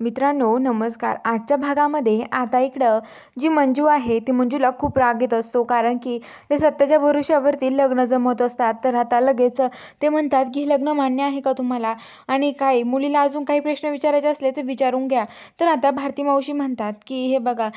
मित्रांनो नमस्कार. आजच्या भागामध्ये आता इकडं जी मंजू आहे ती मंजूला खूप राग येत असतो. कारण की ते सत्याच्या भरोश्यावरती लग्न जमवत असतात. तर आता लगेच ते म्हणतात की लग्न मान्य आहे का तुम्हाला? आणि काय मुलीला अजून काही प्रश्न विचारायचे असले तर विचारून घ्या. तर आता भारती मावशी म्हणतात की हे बघा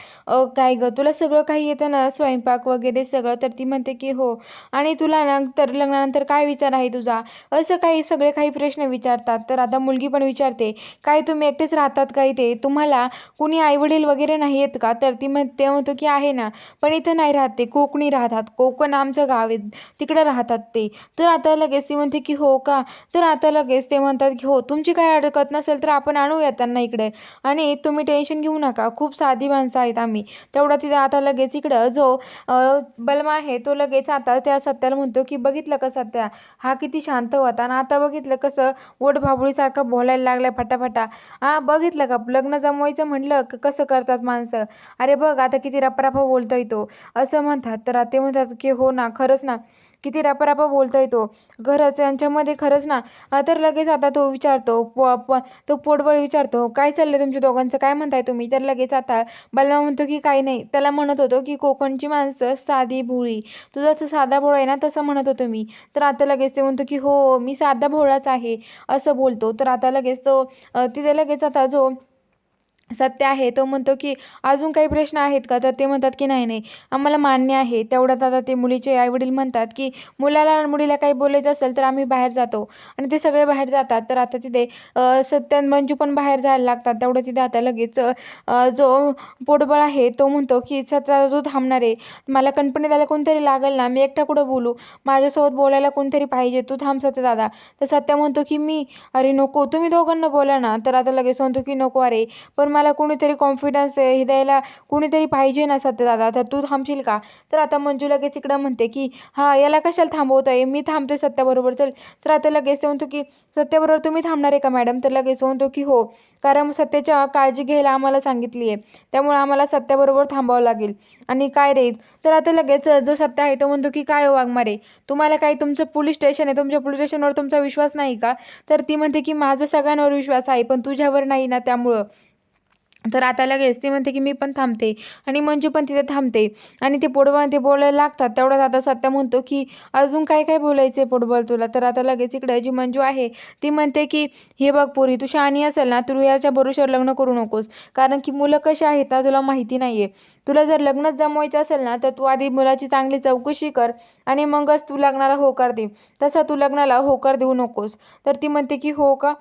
काय गं तुला सगळं काही येतं ना? स्वयंपाक वगैरे सगळं? तर ती म्हणते की हो. आणि तुला नंतर लग्नानंतर काय विचार आहे तुझा? असं काही सगळे काही प्रश्न विचारतात. तर आता मुलगी पण विचारते काय तुम्ही एकटेच राहतात का इथे? तुम्हाला कुणी आईवडील वगैरे नाही आहेत का? तर ती म्हण ते म्हणतो की आहे ना. पण इथं नाही राहत ते. कोकणी राहतात. कोकण आमचं गाव आहे. तिकडे राहतात ते. तर आता लगेच ती म्हणते की हो का? तर आता लगेच ते म्हणतात की हो तुमची काय अडकत नसेल तर आपण आणूया त्यांना इकडे. आणि तुम्ही टेन्शन घेऊ नका. खूप साधी माणसं आहेत आम्ही. तेवढा तिथे आता लगेच इकडं जो बलमा आहे तो लगेच आता त्या सत्याला म्हणतो की बघितलं का सत्या? हा किती शांत होता. आणि आता बघितलं कसं ओढ भाबळीसारखं बोलायला लागलाय फटाफटा. हा बघितलं का लग्न जमवायचं म्हणलं क कसं करतात माणसं? अरे बघ आता किती रपरापा बोलतोय तो. असं म्हणतात. तर ते म्हणतात की हो ना खरंच ना. किती बोलतो आहे तो. खरंच यांच्यामध्ये खरंच ना तर लगेच आता तो विचारतो प प तो पोटबळ विचारतो काय चाललं तुमच्या दोघांचं? काय म्हणताय तुम्ही? तर लगेच आता बलमा म्हणतो की काही नाही. त्याला म्हणत होतो की कोकणची माणसं साधी भोळी. तुझा जसं साधा भोळा आहे ना तसं म्हणत होतो मी. तर आता लगेच ते म्हणतो की हो मी साधा भोळाच आहे. असं बोलतो. तर आता लगेच तो तिथे लगेच आता जो सत्य आहे. तो म्हणतो की अजून काही प्रश्न आहेत का? तर ते म्हणतात की नाही नाही. आम्हाला मान्य आहे. तेवढ्यात आता ते मुलीचे आईवडील म्हणतात की मुलाला मुलीला काही बोलायचं असेल तर आम्ही बाहेर जातो. आणि ते सगळे बाहेर जातात. तर आता तिथे सत्य आणि मंजू पण बाहेर जायला लागतात. तेवढं तिथे आता लगेच जो पोटबळ आहे तो म्हणतो की सत्या तू थांबणार आहे. मला कंपनी द्यायला कोणतरी लागेल ना मी एकटा कुठं बोलू? माझ्यासोबत बोलायला कोणतरी पाहिजे. तू थांब सत्य दादा. तर सत्या म्हणतो की मी अरे नको. तुम्ही दोघांना बोला ना. तर आता लगेच म्हणतो की नको अरे. पण मला कोणीतरी कॉन्फिडन्स हे द्यायला कोणीतरी पाहिजे ना सत्यदादा तर तू थांबशील का? तर आता मंजू लगेच इकडं म्हणते की हा याला कशाला थांबवत आहे मी थांबते सत्याबरोबर. चल. तर आता लगेच म्हणतो की सत्याबरोबर तुम्ही थांबणार आहे का मॅडम? तर लगेच म्हणतो की हो. कारण सत्याच्या काळजी घ्यायला आम्हाला सांगितली आहे. त्यामुळे आम्हाला सत्याबरोबर थांबावं लागेल. आणि काय रे? तर आता लगेच जो सत्य आहे तो म्हणतो की काय हो वाघमारे? तुम्हाला काही तुमचं पोलीस स्टेशन आहे? तुमच्या पोलीस स्टेशनवर तुमचा विश्वास नाही का? तर ती म्हणते की माझा सगळ्यांवर विश्वास आहे पण तुझ्यावर नाही ना त्यामुळं. तर आता लगेच ती म्हणते की मी पण थांबते आणि मंजू पण तिथे थांबते. आणि ते पोटबळ ते बोलायला लागतात. तेवढ्यात आता सत्या म्हणतो की अजून काय काय बोलायचं आहे पोटबळ तुला? तर आता लगेच इकडे जी मंजू आहे ती म्हणते की हे बघ पोरी तू शहाणी असेल ना तू याच्या भरोशावर लग्न करू नकोस. कारण की मुलं कशी आहेत ना तुला माहिती नाही आहे तुला जर लग्नच जमवायचं असेल ना तर तू आधी मुलाची चांगली चौकशी कर आणि मगच तू लग्नाला होकार दे. तसा तू लग्नाला होकार देऊ नकोस. तर ती म्हणते की हो का?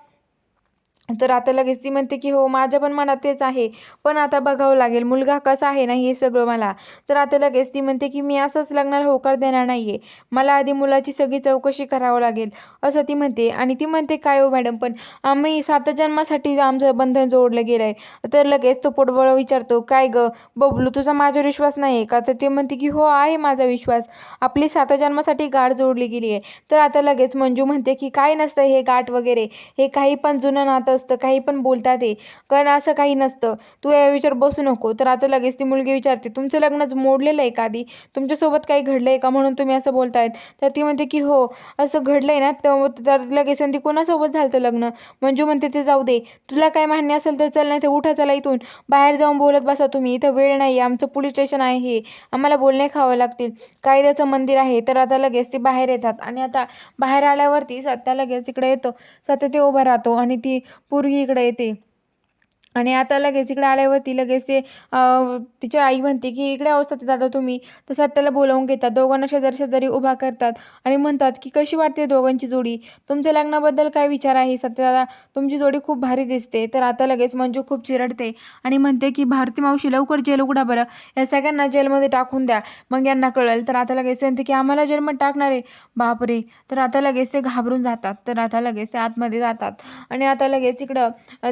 तर आता लगेच ती म्हणते की हो माझ्या पण मनात तेच आहे. पण आता बघावं लागेल मुलगा कसा आहे ना हे सगळं मला. तर आता लगेच ती म्हणते की मी असंच लग्नाला होकार देणार नाही आहे मला आधी मुलाची सगळी चौकशी करावं लागेल. असं ती म्हणते. आणि ती म्हणते काय हो मॅडम पण आम्ही सात जन्मासाठी आमचं बंधन जोडलं गेलं आहे तर लगेच तो पोटबळ विचारतो काय गं बबलू तुझा माझ्यावर विश्वास नाही आहे का? तर ते म्हणते की हो आहे माझा विश्वास. आपली सात जन्मासाठी गाठ जोडली गेली आहे तर आता लगेच मंजू म्हणते की काय नसतं हे गाठ वगैरे. हे काही पण जुनं नातं असतं काही पण बोलतात ते कारण असं काही नसतं. तू या विचार बसू नको. तर आता लगेच ती मुलगी विचारते तुमचं लग्नच मोडलेलं आहे का आधी? तुमच्यासोबत काही घडलं आहे का म्हणून तुम्ही असं बोलतायत? तर ती म्हणते की हो असं घडलं आहे ना. तर लगेच आणि ती कोणासोबत झालं तर लग्न? मंजू म्हणते ते जाऊ दे. तुला काय मान्य असेल तर चल नाही तर उठा चला इथून. बाहेर जाऊन बोलत बसा तुम्ही. इथं वेळ नाही आमचं पोलीस स्टेशन आहे हे. आम्हाला बोलणे खावं लागतील. कायद्याचं मंदिर आहे. तर आता लगेच ती बाहेर येतात. आणि आता बाहेर आल्यावरती सत्या लगेच इकडे येतो. सत्य ते उभा राहतो. आणि ती पोरगी इकडे येते. आणि आता लगेच इकडे आल्यावरती लगेच ते तिची आई म्हणते की इकडे अवस्था दादा तुम्ही. तर सत्याला बोलावून घेतात. दोघांना शेजारी शेजारी उभा करतात आणि म्हणतात की कशी वाटते दोघांची जोडी? तुमच्या लग्नाबद्दल काय विचार आहे सत्यदादा? तुमची जोडी खूप भारी दिसते. तर आता लगेच मंजू खूप चिरडते आणि म्हणते की भारती मावशी लवकर जेल उघडा बरं. या सगळ्यांना जेलमध्ये टाकून द्या. मग यांना कळेल. तर आता लगेच म्हणते की आम्हाला जेलमध्ये टाकणार आहे. बापरे! तर आता लगेच ते घाबरून जातात. तर आता लगेच ते आतमध्ये जातात. आणि आता लगेच इकडं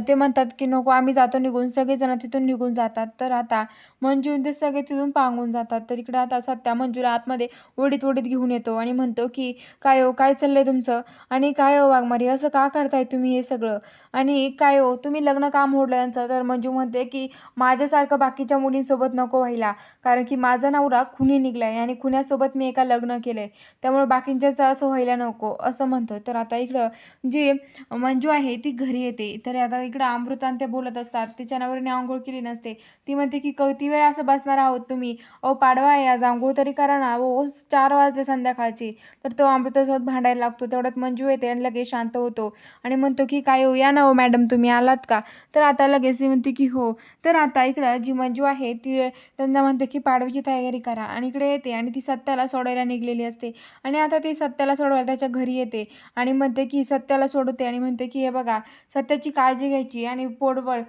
ते म्हणतात की नको आम्ही जातो निघून सगळेजण तिथून निघून जातात. तर आता मंजू ते सगळे तिथून पांगून जातात. तर इकडं आता सत्या मंजूला आतमध्ये ओढीत ओढीत घेऊन येतो आणि म्हणतो की काय हो काय चाललंय तुमचं? आणि काय हो वाघमारी असं का करताय तुम्ही हे सगळं? आणि काय हो तुम्ही लग्न का मोडलं यांचं? तर मंजू म्हणते की माझ्यासारखं बाकीच्या मुलींसोबत नको व्हायला. कारण की माझा नवरा खुनी निघलाय आणि खुन्यासोबत मी एका लग्न केलंय. त्यामुळे बाकींच्याचं असं व्हायला नको असं म्हणतो. तर आता इकडं जी मंजू आहे ती घरी येते. तर आता इकडं अमृता आणि ते बोलत असतात तिच्या नवऱ्याने आंघोळ केली नसते. ती म्हणते की किती वेळ असं बसणार आहोत तुम्ही. अहो पाडवा आहे आज आंघोळ तरी करा ना. ओ चार वाजले संध्याकाळची. तर तो अमृतासोबत भांडायला लागतो. तेवढ्यात मंजू येते आणि लगेच शांत होतो आणि म्हणतो की काय हो या ना हो मॅडम तुम्ही आलात का? तर आता लगेच ती म्हणते की हो. तर आता इकडं जी मंजू आहे ती त्यांना म्हणते की पाडवीची तयारी करा. आणि इकडे येते आणि ती सत्याला सोडायला निघलेली असते. आणि आता ती सत्याला सोडवायला त्याच्या घरी येते आणि म्हणते की सत्याला सोडवते. आणि म्हणते की हे बघा सत्याची काळजी घ्यायची आणि पोटबळ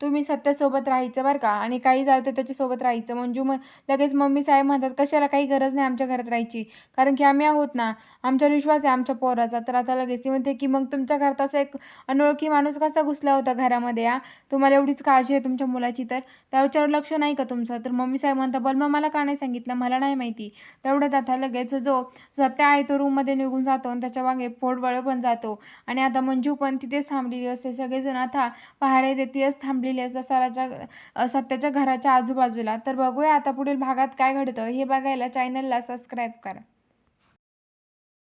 तुम्ही सत्यासोबत राहायचं बरं का? आणि काही झालं तर त्याच्यासोबत राहायचं. मंजू मग लगेच मम्मी साहेब म्हणतात कशाला काही गरज नाही आमच्या घरात राहायची. कारण की आम्ही आहोत ना आमच्यावर विश्वास आहे आमच्या पोराचा. तर आता लगेच ती म्हणते की मग तुमच्या घरात असं एक अनोळखी माणूस कसा घुसला होता घरामध्ये या तुम्हाला एवढीच काळजी आहे तुमच्या मुलाची तर? त्याच्यावर लक्ष नाही का तुमचं? तर मम्मी साहेब म्हणतात बल मग मला का नाही सांगितलं? मला नाही माहिती. तेवढ्यात आता लगेच जो सत्य आहे तो रूममध्ये निघून जातो आणि त्याच्यामागे फोडवळ पण जातो. आणि आता मंजू पण तिथेच थांबलेली असते. सगळेजण आता पहारे येते थांबली थांबलेली असतात सराच्या सत्याच्या घराच्या आजूबाजूला. तर बघूया आता पुढील भागात काय घडतं. हे बघायला चॅनलला सबस्क्राईब करा.